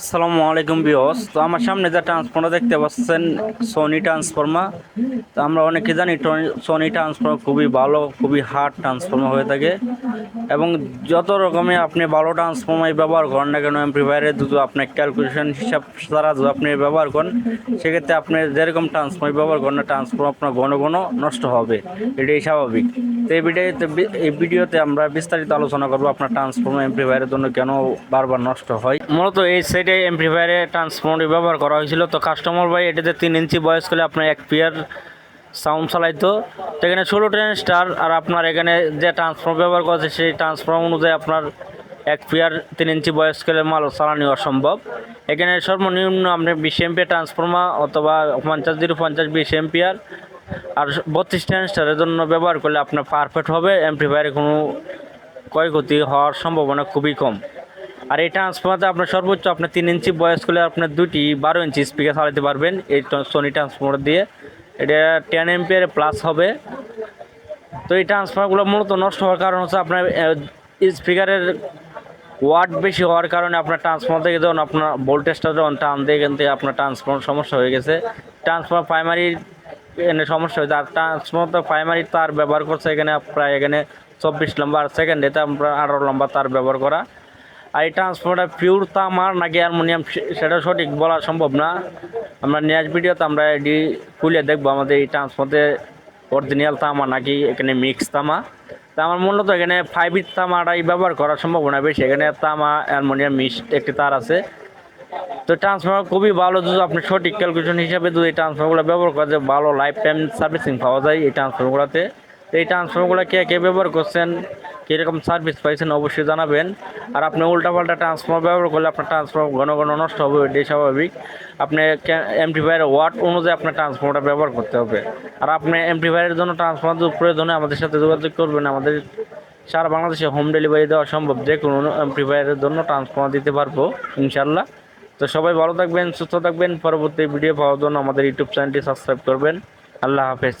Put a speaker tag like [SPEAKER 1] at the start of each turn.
[SPEAKER 1] আসসালামু আলাইকুম বিয়স তো আমার সামনে যে ট্রান্সফর্মার দেখতে পাচ্ছেন সোনি ট্রান্সফর্মার। তো আমরা অনেকে জানি সোনি ট্রান্সফর্মার খুবই ভালো, খুবই হার্ড ট্রান্সফর্মার হয়ে থাকে। এবং যত রকমের আপনি ভালো ট্রান্সফর্মার ব্যবহার করেন না কেন এমপ্লিফায়ারে যদি আপনার ক্যালকুলেশন হিসাব দ্বারা যদি আপনি ব্যবহার করেন, সেক্ষেত্রে আপনি যেরকম ট্রান্সফর্মার ব্যবহার করেন না, ট্রান্সফর্মার আপনার ঘন ঘন নষ্ট হবে। এটাই স্বাভাবিক। তো এই ভিডিওতে এই ভিডিওতে আমরা বিস্তারিত আলোচনা করব আপনার ট্রান্সফর্মার এমপ্লিফায়ারের জন্য কেন বারবার নষ্ট হয়। মূলত এই সাইডে এমপ্লিফায়ারে ট্রান্সফর্মার ব্যবহার করা হয়েছিল। তো কাস্টমার ভাই, এটাতে তিন ইঞ্চি বয়স করলে আপনার এক পিয়ার সাউন্ড চালাইতো। তো এখানে ষোলো ট্রেন স্টার আর আপনার এখানে যে ট্রান্সফর্মার ব্যবহার করেছে সেই ট্রান্সফর্ম অনুযায়ী আপনার এক পিয়ার তিন ইঞ্চি বয়স করলে মাল চালানো অসম্ভব এখানে সর্বনিম্ন আপনি বিশ এমপিয়ার ট্রান্সফর্মার অথবা পঞ্চাশ জিরো পঞ্চাশ বিশ এমপিয়ার আর বত্রিশ ট্রান্সটারের জন্য ব্যবহার করলে আপনার পারফেক্ট হবে। এমপ্লিফায়ারে কোনো ক্ষয়ক্ষতি হওয়ার সম্ভাবনা খুবই কম। আর এই ট্রান্সফর্মারতে আপনার সর্বোচ্চ আপনার তিন ইঞ্চি বয়স করলে আপনার দুটি বারো ইঞ্চি স্পিকার চালাতে পারবেন এই সোনি ট্রান্সফর্মার দিয়ে। এটা টেন এমপিয়ার প্লাস হবে। তো এই ট্রান্সফর্মারগুলো মূলত নষ্ট হওয়ার কারণ হচ্ছে আপনার স্পিকারের ওয়াট বেশি হওয়ার কারণে আপনার ট্রান্সফর্মার থেকে যখন আপনার ভোল্টেজটা যখন টান দিয়ে থেকে আপনার ট্রান্সফর্মার সমস্যা হয়ে গেছে। ট্রান্সফর্মার প্রাইমারি এখানে সমস্যা হয়েছে। আর ট্রান্সফর্মার তো প্রাইমারি তার ব্যবহার করছে এখানে প্রায় এখানে চব্বিশ নম্বর সেকেন্ডে তো আমরা আঠারো নম্বর তার ব্যবহার করা। আর এই ট্রান্সফর্মারটা পিওর তামার নাকি অ্যালমোনিয়াম সেটা সঠিক বলা সম্ভব না। আমরা নেক্সট ভিডিওতে আমরা এটি খুলে দেখব আমাদের এই ট্রান্সফর্মারে অরিজিনাল তামা নাকি এখানে মিক্স তামা। তা আমার মূলত এখানে ফাইভ তামাটাই ব্যবহার করার সম্ভাবনা বেশি, এখানে তামা অ্যালমোনিয়াম মিক্স একটি তার আছে। তো ট্রান্সফর্মার খুবই ভালো, যদি আপনি সঠিক ক্যালকুলেশন হিসাবে যদি এই ট্রান্সফর্মারগুলো ব্যবহার করা যায় ভালো লাইফ টাইম সার্ভিসিং পাওয়া যায় এই ট্রান্সফর্মারগুলোতে তো এই ট্রান্সফর্মারগুলো কে কে ব্যবহার করছেন? কীরকম সার্ভিস পাইছেন অবশ্যই জানাবেন। আর আপনি উল্টাপাল্টা ট্রান্সফর্মার ব্যবহার করলে আপনার ট্রান্সফর্মার ঘন ঘন নষ্ট হবে এটাই স্বাভাবিক। আপনি এমপ্লিফায়ারের ওয়াট অনুযায়ী আপনার ট্রান্সফর্মারটা ব্যবহার করতে হবে। আর আপনি এমপ্লিফায়ারের জন্য ট্রান্সফর্মার প্রয়োজনে আমাদের সাথে যোগাযোগ করবেন, আমাদের সারা বাংলাদেশে হোম ডেলিভারি দেওয়া সম্ভব। যে কোনো এমপ্লিফায়ারের জন্য ট্রান্সফর্মার দিতে পারব ইনশাল্লাহ তো সবাই ভালো থাকবেন, সুস্থ থাকবেন। পরবর্তী ভিডিও পাওয়ার জন্য আমাদের ইউটিউব চ্যানেলটি সাবস্ক্রাইব করবেন। আল্লাহ হাফেজ।